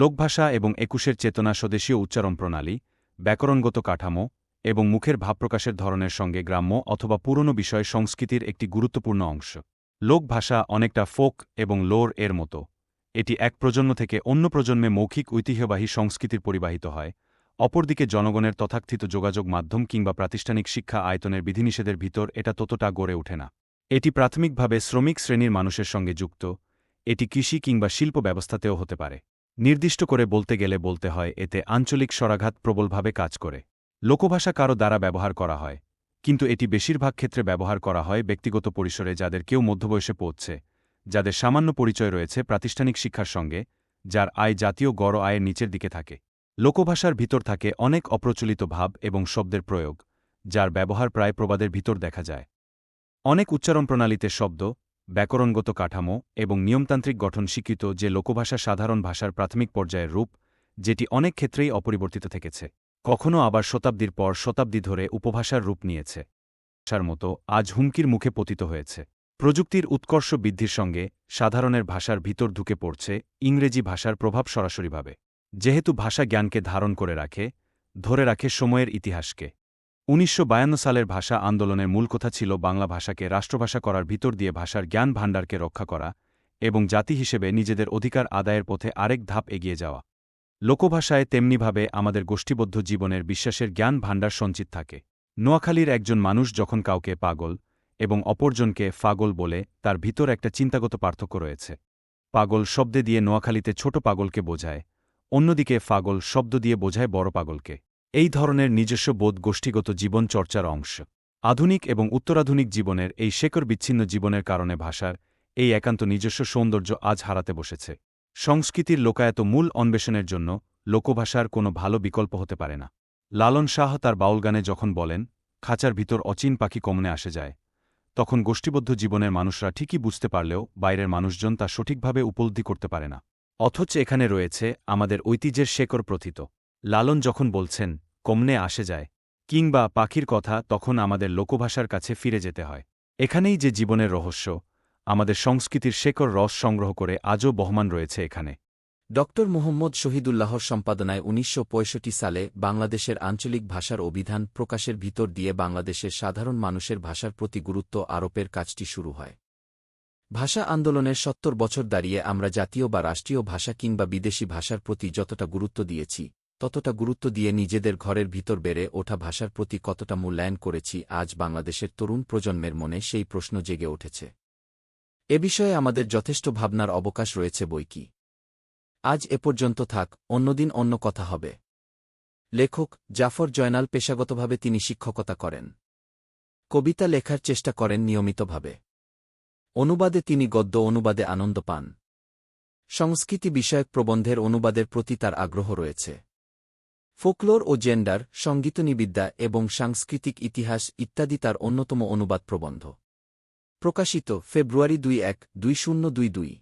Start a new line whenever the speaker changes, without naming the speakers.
লোকভাষা এবং একুশের চেতনা স্বদেশীয় উচ্চারণ প্রণালী ব্যাকরণগত কাঠামো এবং মুখের ভাবপ্রকাশের ধরনের সঙ্গে গ্রাম্য অথবা পুরনো বিষয় সংস্কৃতির একটি গুরুত্বপূর্ণ অংশ লোকভাষা অনেকটা ফোক এবং লোর এর মতো এটি এক প্রজন্ম থেকে অন্য প্রজন্মে মৌখিক ঐতিহ্যবাহী সংস্কৃতির পরিবাহিত হয় অপরদিকে জনগণের তথাকথিত যোগাযোগ মাধ্যম কিংবা প্রাতিষ্ঠানিক শিক্ষা আয়তনের বিধিনিষেধের ভিতর এটা ততটা গড়ে ওঠে না এটি প্রাথমিকভাবে শ্রমিক শ্রেণীর মানুষের সঙ্গে যুক্ত এটি কৃষি কিংবা শিল্প ব্যবস্থাতেও হতে পারে নির্দিষ্ট করে বলতে গেলে বলতে হয় এতে আঞ্চলিক স্বরাঘাত প্রবলভাবে কাজ করে লোকভাষা কারো দ্বারা ব্যবহার করা হয় কিন্তু এটি বেশিরভাগ ক্ষেত্রে ব্যবহার করা হয় ব্যক্তিগত পরিসরে যাদের কেউ মধ্যবয়সে পৌঁছছে যাদের সামান্য পরিচয় রয়েছে প্রাতিষ্ঠানিক শিক্ষার সঙ্গে যার আয় জাতীয় গড় আয়ের নিচের দিকে থাকে লোকভাষার ভিতর থাকে অনেক অপ্রচলিত ভাব এবং শব্দের প্রয়োগ যার ব্যবহার প্রায় প্রবাদের ভিতর দেখা যায় অনেক উচ্চারণ প্রণালীতে শব্দ ব্যাকরণগত কাঠামো এবং নিয়মতান্ত্রিক গঠন স্বীকৃত যে লোকভাষা সাধারণ ভাষার প্রাথমিক পর্যায়ের রূপ যেটি অনেক ক্ষেত্রেই অপরিবর্তিত থেকেছে কখনও আবার শতাব্দীর পর শতাব্দী ধরে উপভাষার রূপ নিয়েছে ভাষার মতো আজ হুমকির মুখে পতিত হয়েছে প্রযুক্তির উৎকর্ষ বৃদ্ধির সঙ্গে সাধারণের ভাষার ভিতর ঢুকে পড়ছে ইংরেজি ভাষার প্রভাব সরাসরিভাবে যেহেতু ভাষা জ্ঞানকে ধারণ করে রাখে ধরে রাখে সময়ের ইতিহাসকে উনিশশো সালের ভাষা আন্দোলনের মূল কথা ছিল বাংলা ভাষাকে রাষ্ট্রভাষা করার ভিতর দিয়ে ভাষার জ্ঞান ভাণ্ডারকে রক্ষা করা এবং জাতি হিসেবে নিজেদের অধিকার আদায়ের পথে আরেক ধাপ এগিয়ে যাওয়া লোকভাষায় তেমনিভাবে আমাদের গোষ্ঠীবদ্ধ জীবনের বিশ্বাসের জ্ঞান ভাণ্ডার সঞ্চিত থাকে নোয়াখালীর একজন মানুষ যখন কাউকে পাগল এবং অপরজনকে ফাগল বলে তার ভিতর একটা চিন্তাগত পার্থক্য রয়েছে পাগল শব্দে দিয়ে নোয়াখালীতে ছোট পাগলকে বোঝায় অন্যদিকে ফাগল শব্দ দিয়ে বোঝায় বড় পাগলকে এই ধরনের নিজস্ব বোধ গোষ্ঠীগত জীবন চর্চার অংশ আধুনিক এবং উত্তরাধুনিক জীবনের এই শেকর বিচ্ছিন্ন জীবনের কারণে ভাষার এই একান্ত নিজস্ব সৌন্দর্য আজ হারাতে বসেছে সংস্কৃতির লোকায়ত মূল অন্বেষণের জন্য লোকভাষার কোনো ভালো বিকল্প হতে পারে না লালন শাহ তার বাউলগানে যখন বলেন খাঁচার ভিতর অচিন পাখি কমনে আসে যায় তখন গোষ্ঠীবদ্ধ জীবনের মানুষরা ঠিকই বুঝতে পারলেও বাইরের মানুষজন তা সঠিকভাবে উপলব্ধি করতে পারে না অথচ এখানে রয়েছে আমাদের ঐতিহ্যের শেকর প্রথিত লালন যখন বলছেন কমনে আসে যায় কিংবা পাখির কথা তখন আমাদের লোকভাষার কাছে ফিরে যেতে হয় এখানেই যে জীবনের রহস্য আমাদের সংস্কৃতির শেকর রস সংগ্রহ করে আজও বহমান রয়েছে এখানে
ড মোহাম্মদ শহীদুল্লাহর সম্পাদনায় উনিশশো সালে বাংলাদেশের আঞ্চলিক ভাষার অভিধান প্রকাশের ভিতর দিয়ে বাংলাদেশের সাধারণ মানুষের ভাষার প্রতি গুরুত্ব আরোপের কাজটি শুরু হয় ভাষা আন্দোলনের সত্তর বছর দাঁড়িয়ে আমরা জাতীয় বা রাষ্ট্রীয় ভাষা কিংবা বিদেশি ভাষার প্রতি যতটা গুরুত্ব দিয়েছি ততটা গুরুত্ব দিয়ে নিজেদের ঘরের ভিতর বেড়ে ওঠা ভাষার প্রতি কতটা মূল্যায়ন করেছি আজ বাংলাদেশের তরুণ প্রজন্মের মনে সেই প্রশ্ন জেগে উঠেছে এ বিষয়ে আমাদের যথেষ্ট ভাবনার অবকাশ রয়েছে বই কি আজ এ পর্যন্ত থাক অন্যদিন অন্য কথা হবে লেখক জাফর জয়নাল পেশাগতভাবে তিনি শিক্ষকতা করেন কবিতা লেখার চেষ্টা করেন নিয়মিতভাবে অনুবাদে তিনি গদ্য অনুবাদে আনন্দ পান সংস্কৃতি বিষয়ক প্রবন্ধের অনুবাদের প্রতি তার আগ্রহ রয়েছে ফোকলোর ও জেন্ডার সঙ্গীতনিবিদ্যা এবং সাংস্কৃতিক ইতিহাস ইত্যাদি তার অন্যতম অনুবাদ প্রবন্ধ প্রকাশিত ফেব্রুয়ারি দুই এক দুই শূন্য দুই দুই